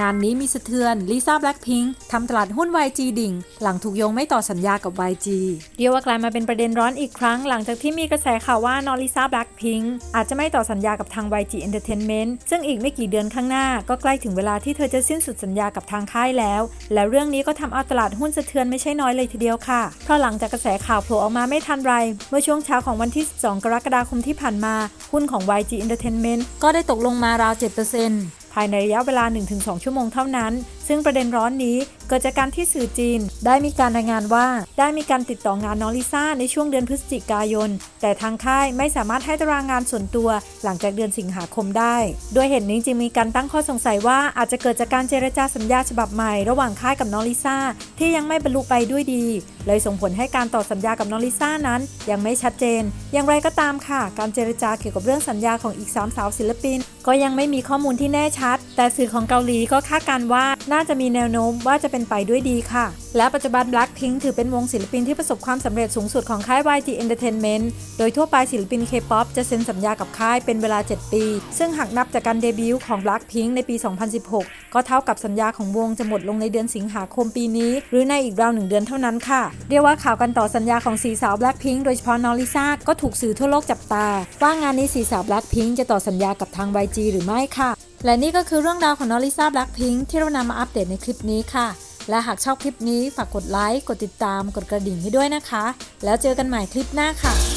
งานนี้มีสะเทือนลิซ่าแบล็ p พิงค์ทำตลาดหุ้น YG ดิ่ง หลังถูกโยงไม่ต่อสัญญากับ YG เรียกว่ากลายมาเป็นประเด็นร้อนอีกครั้ง หลังจากที่มีกระแสข่าวว่านอลิซ่าแบล็ p พิงค์อาจจะไม่ต่อสัญญากับทาง YG Entertainment ซึ่งอีกไม่กี่เดือนข้างหน้า ก็ใกล้ถึงเวลาที่เธอจะสิ้นสุดสัญญากับทางค่ายแล้ว และเรื่องนี้ก็ทำเอาตลาดหุ้นสะเทือนไม่ใช่น้อยเลยทีเดียวค่ะเพราะหลังจากกระแสข่าวโผล่ออกมาไม่ทันไร เมื่อช่วงเช้าของวันที่ 12 กรกฎาคมที่ผ่านมาหุ้นของ YG Entertainment ก็ได้ตกลงมาราว 7% ภายในระยะเวลา 1-2 ชั่วโมงเท่านั้น ซึ่งประเด็นร้อนนี้เกิดจากการที่สื่อจีน ได้มีการรายงานว่าได้มีการติดต่องานน้องลิซ่าในช่วงเดือนพฤศจิกายน แต่ทางค่ายไม่สามารถให้ตารางงานส่วนตัว หลังจากเดือนสิงหาคมได้ด้วยเหตุนี้จึงมีการตั้งข้อสงสัยว่าอาจจะเกิดจากการเจรจาสัญญาฉบับใหม่ ระหว่างค่ายกับน้องลิซ่าที่ยังไม่บรรลุไปด้วยดี เลยส่งผลให้การต่อสัญญากับน้องลิซ่านั้น ยังไม่ชัดเจน อย่างไรก็ตามค่ะ การเจรจาเกี่ยวกับเรื่องสัญญาของอีกสามสาวศิลปิน ก็ยังไม่มีข้อมูลที่แน่ชัด แต่สื่อของเกาหลีก็คาดการณ์ว่าน่าจะมีแนวโน้มว่าจะเป็นไปด้วยดีค่ะ และปัจจุบัน Blackpink ถือเป็นวงศิลปินที่ประสบความสำเร็จสูงสุดของค่าย YG Entertainment โดยทั่วไปศิลปิน K-POP จะเซ็นสัญญากับค่ายเป็นเวลา 7 ปี ซึ่งหากนับจากการเดบิวต์ของ Blackpink ในปี 2016 ก็เท่ากับสัญญาของวงจะหมดลงในเดือนสิงหาคมปีนี้ หรือในอีกราวหนึ่งเดือนเท่านั้นค่ะเรียกว่าข่าวกันต่อสัญญาของสีสาวแบล็คพิงค์โดยเฉพาะน้องลิซ่าก็ถูกสื่อทั่วโลกจับตา ว่างานนี้สีสาวแบล็คพิงค์จะต่อสัญญากับทาง YG หรือไม่ค่ะ และนี่ก็คือเรื่องราวของน้องลิซ่าแบล็คพิงค์ที่เรานำมาอัปเดตในคลิปนี้ค่ะ และหากชอบคลิปนี้ฝากกดไลค์กดติดตามกดกระดิ่งให้ด้วยนะคะ แล้วเจอกันใหม่คลิปหน้าค่ะ